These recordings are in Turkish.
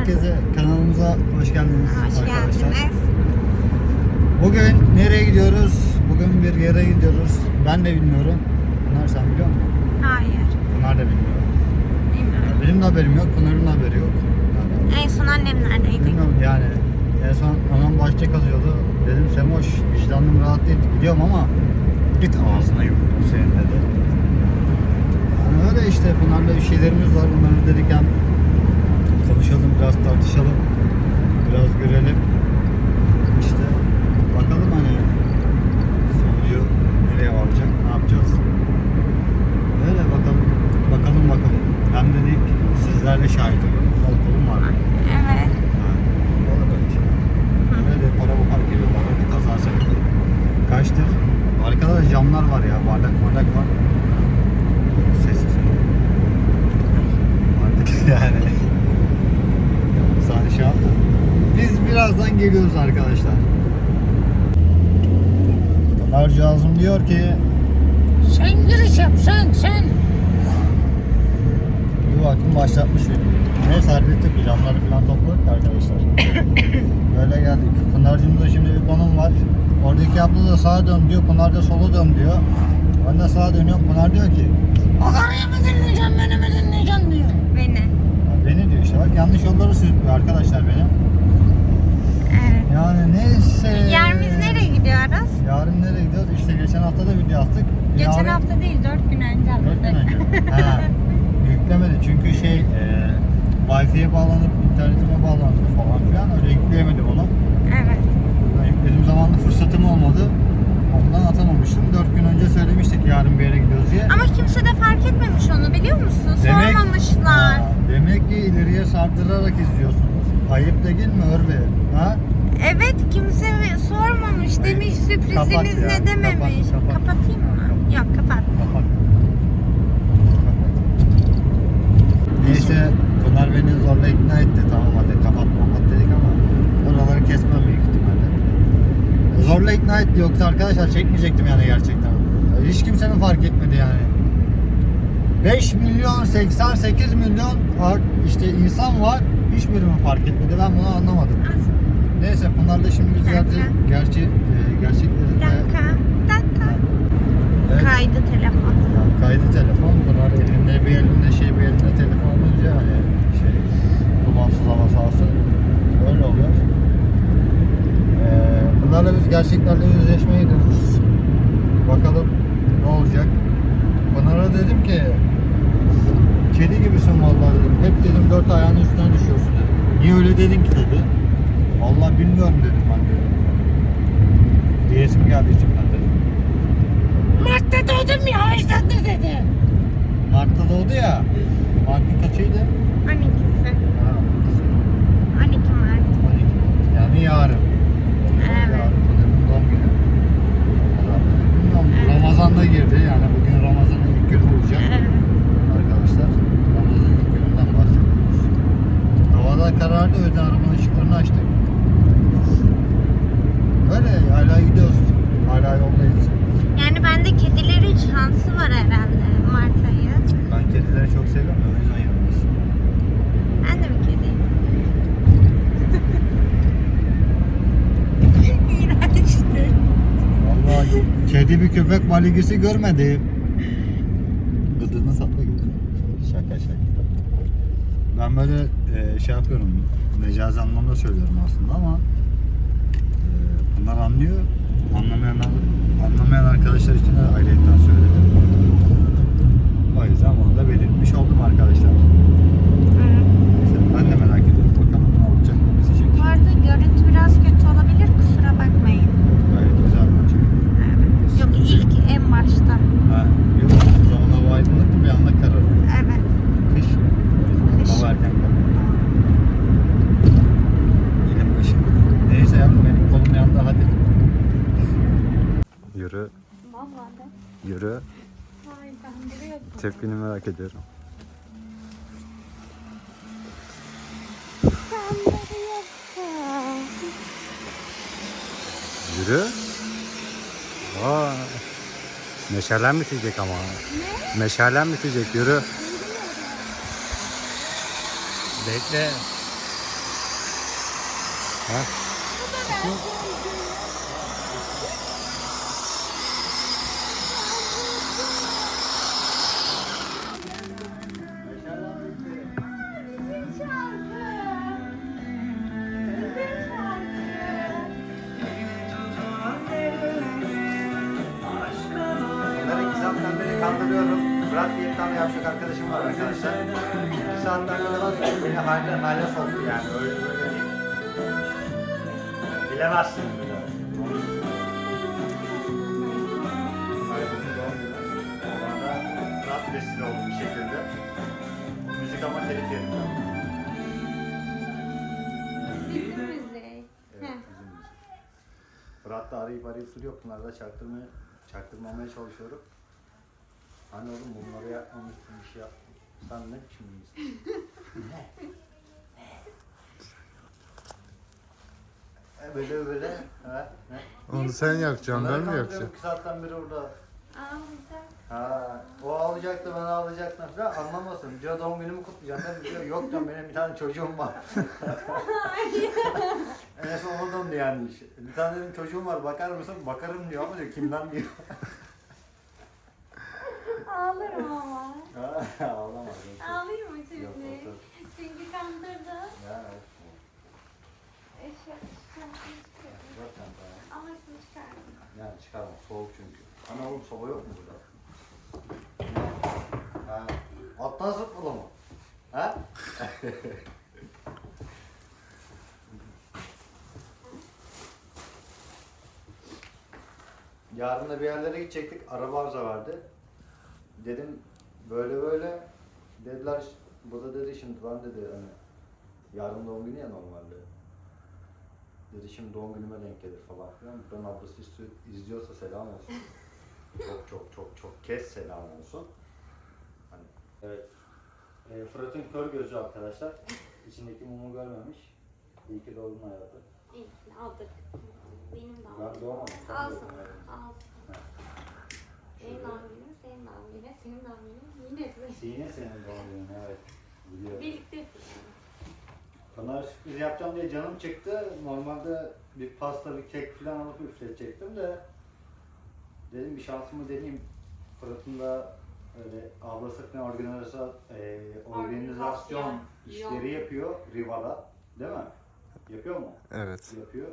Herkese kanalımıza hoş geldiniz Hoş arkadaşlar. geldiniz. Bugün nereye gidiyoruz? Bugün bir yere gidiyoruz. Ben de bilmiyorum. Pınar sen biliyor musun? Hayır. Pınar da bilmiyor. Bilmiyorum. Ya benim de haberim yok. Pınar'ın da haberi yok. Yani En son annem neredeydi? bilmiyorum yani. En son anam bahçe kazıyordu. Dedim Semoş vicdanım rahat değil. Gidiyorum ama git ağzına yumruk senin dedi. Yani öyle işte Pınar'la bir şeylerimiz var. Bunları dedik hem konuşalım biraz tartışalım. Biraz görelim. İşte bakalım hani sonucu nereye varacak, ne yapacağız. Öyle bakalım. Bakalım bakalım. Hem dedik sizler de şahit olun. Kol kolum var. Evet. Yani, para bu park ediyorlar. Bir kaza. Kaçtır? Arkada da camlar var ya. Bardak bardak var. Diyor ki Sen giriş yap sen sen. Bu akım başlatmış beni. Neyse hallettik camları falan topladık arkadaşlar. Böyle geldik. Pınar'cığımda şimdi bir konum var. Oradaki abla da sağa dön diyor. Pınar da sola dön diyor. Ben de sağa dönüyorum. Pınar diyor ki Akarya mı dinleyeceğim beni mi dinleyeceğim diyor. Beni. "Ya beni diyor işte bak yanlış yolları sürüklüyor arkadaşlar beni. Evet. Yani neyse. Biz nereye gidiyoruz? Yarın nereye gidiyoruz? İşte geçen hafta da video attık. Geçen Yarın- hafta değil, dört gün önce Dört gün attık. önce. ha, yüklemedi çünkü şey e, Wi-Fi'ye bağlanıp internetime bağlandı falan filan öyle yükleyemedim onu. Evet. Ben yüklediğim zaman da fırsatım olmadı. Ondan atamamıştım. Dört gün önce söylemiştik yarın bir yere gidiyoruz diye. Ama kimse de fark etmemiş onu biliyor musun? Sormamışlar. Ha, demek ki ileriye sardırarak izliyorsunuz. Ayıp değil mi Örbe? Ha? Evet kimse sormamış demiş sürpriziniz kapat ya, ne dememiş. kapat, kapat. Kapatayım mı? Yok kapat. Kapat. Neyse Pınar beni zorla ikna etti. Tamam hadi kapat kapat dedik ama oraları kesmem büyük ihtimalle. Zorla ikna etti yoksa arkadaşlar çekmeyecektim yani gerçekten. Hiç kimse mi fark etmedi yani? 5 milyon 88 milyon art- işte insan var. Hiçbiri mi fark etmedi? Ben bunu anlamadım. Neyse Pınar'la şimdi biz gerçi, gerçi e, gerçekleri Bir dakika. Bir dakika. Evet. Kaydı telefon. Yani kaydı telefon bunlar elinde bir elinde şey bir elinde telefon olunca hani şey dumansız hava sahası öyle oluyor. Ee, bunlarla biz gerçeklerle yüzleşmeye gidiyoruz. Bakalım ne olacak. Pınar'a dedim ki kedi gibisin vallahi dedim. Hep dedim dört ayağının üstüne düşüyorsun dedim. Niye öyle dedin ki dedi. Vallahi bilmiyorum dedim ben dedim. Diyesim geldi içimden dedim. Mart'ta doğdum ya işte dedi. Mart'ta doğdu ya. Mart'ın kaçıydı? 12'si. Ha, 12 Mart. 12. Yani yarın. Evet. Yarın Pınar'ın doğum günü. Bilmiyorum, Evet. Ramazan'da girdi. Yani bugün Ramazan'ın ilk günü olacak. Evet. Arkadaşlar. Ramazan'ın ilk gününden bahsediyoruz. Havada karardı. O yüzden arabanın ışıklarını açtık. Öyle hala gidiyoruz. Hala yoldayız. Yani bende kedilerin şansı var herhalde Mart ayı. Ben kedileri çok seviyorum. O yüzden yanındayız. Ben de bir kediyim. İğrençti. Vallahi kedi köpek maligisi görmedi. Gıdını satma gibi. Şaka şaka. Ben böyle e, şey yapıyorum. Mecazi anlamda söylüyorum aslında ama e, bunlar anlıyor. Anlamayan anlamayan arkadaşlar için de ayrıyetten söyledim. O yüzden bunu da belirtmiş oldum arkadaşlar. İşte ben de merak ediyorum. Bakalım ne olacak, ne bitecek. Bu arada görüntü biraz kötü olabilir kusura bakmayın. Gayet güzel bence. Evet. Yok ilk en başta. Ha, yok. O zaman hava aydınlık bir anda kararır. Evet. Kış. Kış. Hava erken kararır. Elim kışın. Neyse yavrum benim yandı hadi. Yürü, yürü. Tepkini merak ediyorum. Yürü. Vay. Meşalen bitecek ama. Ne? Meşalen bitecek yürü. Bekle. Ha? Kandırıyorum. Diye bir tane yavşak arkadaşım var arkadaşlar. İki saatten beri var beni hale, hale soktu yani. Öyle değil. Bilemezsin bile. Fırat vesile oldu bir şekilde. Müzik ama telif yerim. Bizim müziği. Evet, bizim müzik. Fırat da arayıp arayıp duruyor. Bunları da çaktırmaya, çaktırmamaya çalışıyorum. Hani oğlum bunları yapmamışsın bir şey yaptın. Sen ne biçim bir insan? E böyle böyle. Ha, ne? Onu sen yakacaksın ben mi yakacağım? iki saatten beri orada. Ha, o alacaktı ben alacaktım falan anlamasın. Diyor doğum günümü kutlayacağım. Ben diyor yok diyorum benim bir tane çocuğum var. en son ona döndü yani. Bir tane dedim çocuğum var bakar mısın? Bakarım diyor ama diyor kimden diyor. Ağlarım ama. Ha, Ağlamaz. Ağlayayım mı Yok, şimdi? otur. Çünkü kandırdı. Ya, Eşek çıkardım. zaten daha. Ama şimdi çıkardım. Yani çıkarma soğuk çünkü. Ana oğlum soba yok mu burada? Ha, alttan zıpladı mı? Ha? Yarın da bir yerlere gidecektik. Araba arıza vardı. Dedim böyle böyle. Dediler bu da dedi şimdi ben dedi hani yarın doğum günü ya normalde. Dedi şimdi doğum günüme denk gelir falan filan. Ben ablası izliyorsa selam olsun. çok çok çok çok kez selam olsun. Hani, evet. E, Fırat'ın kör gözü arkadaşlar. İçindeki mumu görmemiş. İyi ki doğdun hayatı. İyi aldık. Benim de Ben aldım. doğmadım. sen Alsın. doğdun hayatım. Alsın. Benim doğum günüm, senin doğum günün, senin doğum günün. Yine de. Yine senin doğum günün evet. Biliyorum. Birlikte yapıyoruz. Bana sürpriz yapacağım diye canım çıktı. Normalde bir pasta, bir kek falan alıp üfletecektim de dedim bir şansımı deneyeyim. Fırat'ın da öyle ablası falan organizasyon, e, organizasyon Organizasyon. işleri yapıyor Riva'da. Değil mi? Yapıyor mu? Evet. Yapıyor.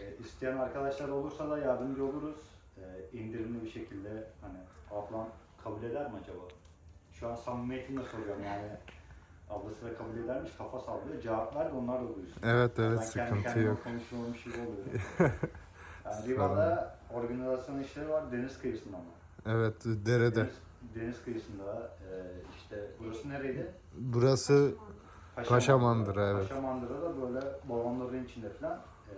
E, isteyen arkadaşlar olursa da yardımcı oluruz. E, indirimli bir şekilde hani ablam kabul eder mi acaba? Şu an samimiyetimle soruyorum yani. Ablası da kabul edermiş, kafa sallıyor. Cevap ver de onlar da duysun. Evet evet ben kendi sıkıntı kendime yok. konuşuyormuş gibi oluyor. yani Riva'da organizasyon işleri var deniz kıyısında ama. Evet derede. Deniz, deniz kıyısında e, işte burası nereydi? Burası Paşamandıra, evet. Paşamandıra'da böyle balonların içinde falan e,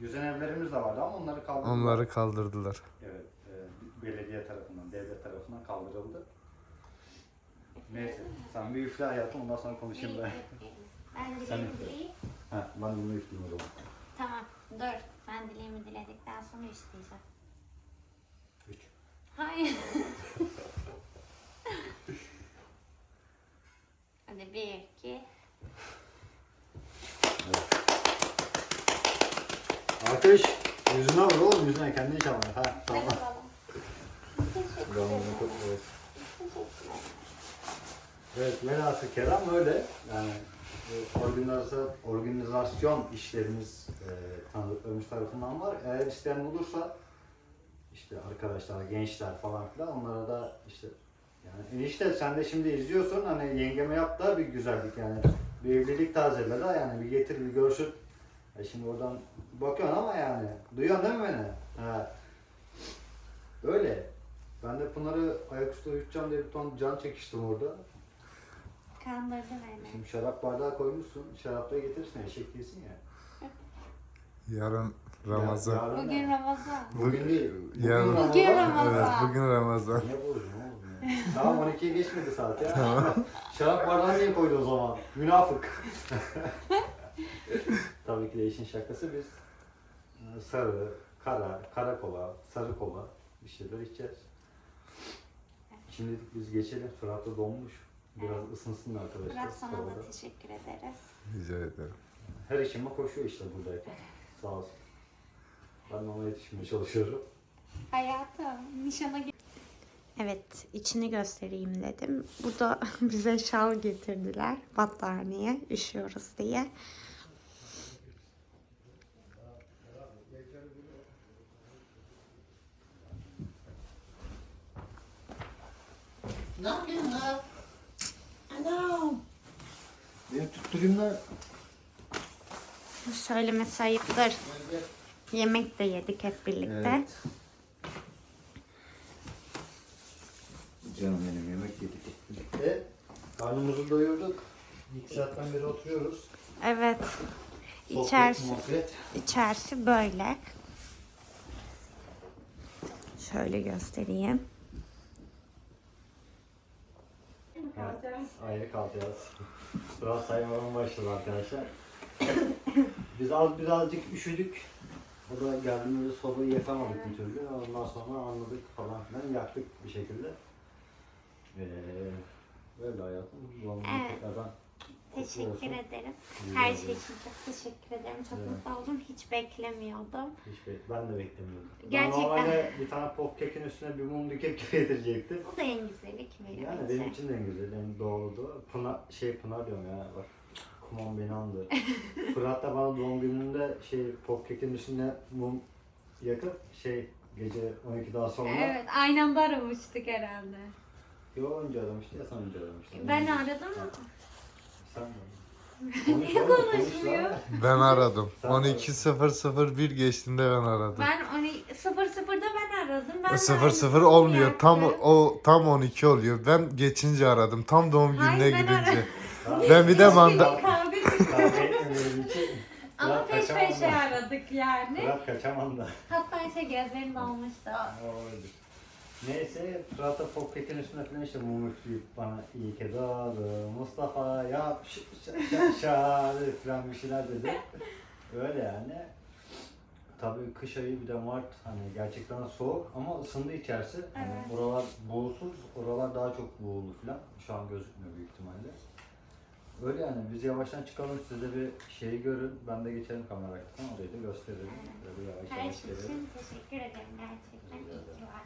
yüzen evlerimiz de vardı ama onları kaldırdılar. onları kaldırdılar. Evet, e, belediye tarafından, devlet tarafından kaldırıldı. Neyse, sen bir üfle hayatım ondan sonra konuşayım ben. Ben Sen dileğimi üfle. dileyip. Ha, ben bunu üfleyeyim o zaman. Tamam dur. Ben dileğimi diledikten sonra isteyeceğim. Üç. Hayır. Hadi bir, iki. Ateş, yüzüne vur oğlum yüzüne kendini çalma. Ha, tamam. Hadi bakalım. Teşekkür Doğum ederim. günün kutlu olsun. Teşekkürler. Evet, velhasıl kelam öyle. Yani bu organizasyon, organizasyon işlerimiz e, tanıdıklarımız tarafından var. Eğer isteyen olursa işte arkadaşlar, gençler falan filan onlara da işte yani enişte sen de şimdi izliyorsun hani yengeme yap da bir güzellik yani bir evlilik tazele de yani bir getir bir görsün. E şimdi oradan bakıyorsun ama yani duyuyorsun değil mi beni? Ha. Öyle. Ben de Pınar'ı ayaküstü uyutacağım diye bir ton can çekiştim orada. Kandırdı beni. Şimdi şarap bardağı koymuşsun. Şarap da getirsin. Eşek değilsin ya. Yarın Ramazan. Ya- yarın Bugün da- Ramazan. Bugün değil. Bugün Yarın. Ramazan. Bugün Ramazan. Evet bugün Ramazan. Niye bozuyorsun oğlum ya? Tamam 12'ye geçmedi saat ya. Şarap bardağı niye koydu o zaman? Münafık. Tabii ki de işin şakası biz e, sarı, kara, kara kola, sarı kola bir şeyler içeceğiz. Şimdi biz geçelim. Fırat da donmuş. Biraz ısınsın arkadaşlar. Biraz sana da teşekkür ederiz. Rica ederim. her işime koşuyor işte buradayken. Sağ olsun. Ben de ona yetişmeye çalışıyorum. Hayatım nişana git. Evet, içini göstereyim dedim. Burada bize şal getirdiler. Battaniye, üşüyoruz diye. Ne yapıyorsun lan? Anam. Beni tutturayım da. Söylemesi ayıptır. Yemek de yedik hep birlikte. Evet. Canım benim yemek yedik hep birlikte. Karnımızı doyurduk. İlk saatten beri oturuyoruz. Evet. İçerisi, içerisi böyle. Şöyle göstereyim. Evet, ayrı kalacağız. Biraz saymadan başladı arkadaşlar. Biz az birazcık üşüdük. O da geldiğimizde sobayı yakamadık bir türlü. Ondan sonra anladık falan filan yaktık bir şekilde. Ee, böyle hayatım. Bu anlamda Evet. tekrardan Teşekkür ederim. İyi Her şey için çok teşekkür ederim. Çok Evet. mutlu oldum. Hiç beklemiyordum. Hiç be- ben de beklemiyordum. Gerçekten. Ben normalde bir tane pop kekin üstüne bir mumlu kek getirecektim. Bu da en güzeli kimin Yani benim için de en güzel, en doğrudu. Pınar, şey Pınar diyorum ya bak. Kumon beni andı. Fırat da bana doğum gününde şey pop kekin üstüne mum yakıp şey gece 12'den sonra Evet aynı anda aramıştık herhalde. Yo önce aramıştı ya sen önce aramıştın. Ben aradım ama. Sen Niye konuşmuyor? Ben aradım. Sen 12.001 geçtiğinde ben aradım. Ben onu 00'da ben aradım. Ben de 00 aynısını olmuyor. Tam yaptım. o tam 12 oluyor. Ben geçince aradım. Tam doğum gününe Hayır, ben gidince. Ben bir de manda Ama peş peşe aradık yani. Fırat kaçamam da. Hatta şey gözlerim dolmuştu. Neyse Fırat'a Popkek'in üstüne falan işte mum üfleyip bana iyi ki doğdun Mustafa yap ş ş ş şa dedi falan bir şeyler dedi. Öyle yani. Tabii kış ayı bir de Mart hani gerçekten soğuk ama ısındı içerisi. Hani Evet. buğusuz, oralar daha çok buğulu falan. Şu an gözükmüyor büyük ihtimalle. Öyle yani biz yavaştan çıkalım siz de bir şeyi görün. Ben de geçerim kamera arkasına orayı da gösterelim. Böyle yavaş Her yavaş şey gelelim. için teşekkür ederim gerçekten. İyi ki var.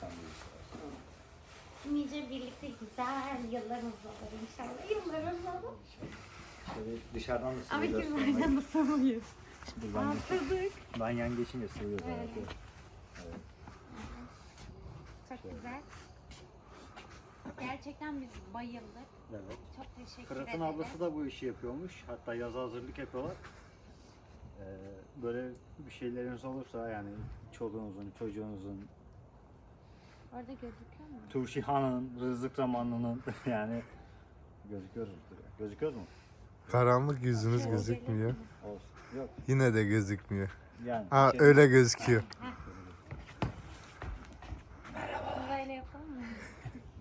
Sen de istersen. Nice birlikte güzel yıllarımız olur inşallah. Yıllarımız olur. Şöyle dışarıdan da Ama biz göstermek. nereden basamayız? Dur, ben, Atladık. ben yan geçince sığıyor Evet. Evet. Çok güzel. Gerçekten biz bayıldık. evet. Çok teşekkür Fırat'ın ablası da bu işi yapıyormuş. Hatta yaza hazırlık yapıyorlar. Ee, böyle bir şeyleriniz olursa yani çoluğunuzun, çocuğunuzun, Orada gözüküyor mu? Turşihan'ın, Rızık Zamanı'nın yani gözüküyoruz. Gözüküyoruz mu? Karanlık yüzünüz gözükmüyor. Olsun. Yok. Yine de gözükmüyor. Yani Ha şey- öyle gözüküyor. Böyle yapalım mı?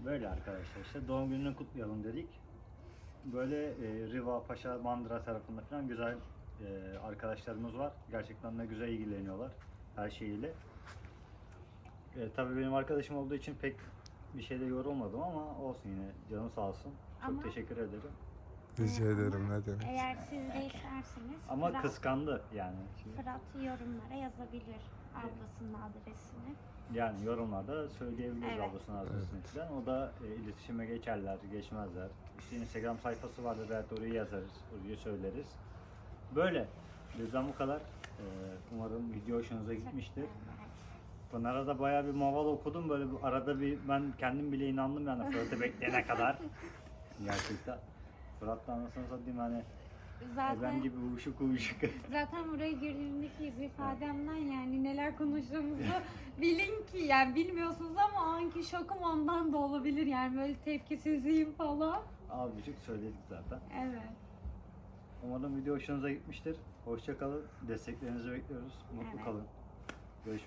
Böyle arkadaşlar işte doğum gününü kutlayalım dedik. Böyle e, Riva, Paşa, Mandıra tarafında falan güzel e, arkadaşlarımız var. Gerçekten de güzel ilgileniyorlar her şeyiyle. E, tabii benim arkadaşım olduğu için pek bir şeyde yorulmadım ama olsun yine canı sağ olsun. Çok Ama- teşekkür ederim. Rica ederim ne demek. Eğer siz de isterseniz Ama Fırat, kıskandı yani. Şimdi, Fırat yorumlara yazabilir ablasının adresini. yani yorumlarda söyleyebiliriz Evet. ablasının adresini falan. O da e, iletişime geçerler, geçmezler. İşte Instagram sayfası vardır belki oraya yazarız, oraya söyleriz. Böyle. Bizden bu kadar. E, umarım video hoşunuza gitmiştir. Pınar'a da bayağı bir maval okudum. Böyle bir, arada bir ben kendim bile inandım yani Fırat'ı bekleyene kadar. Gerçekten. Fırat da anasını satayım hani Zaten ben gibi uyuşuk uyuşuk. zaten buraya girdiğimdeki yüz ifademden yani neler konuştuğumuzu bilin ki yani bilmiyorsunuz ama o anki şokum ondan da olabilir yani böyle tepkisizliğim falan. Abicik söyledik zaten. Evet. Umarım video hoşunuza gitmiştir. Hoşça kalın. Desteklerinizi bekliyoruz. Mutlu Evet. kalın. Görüşmek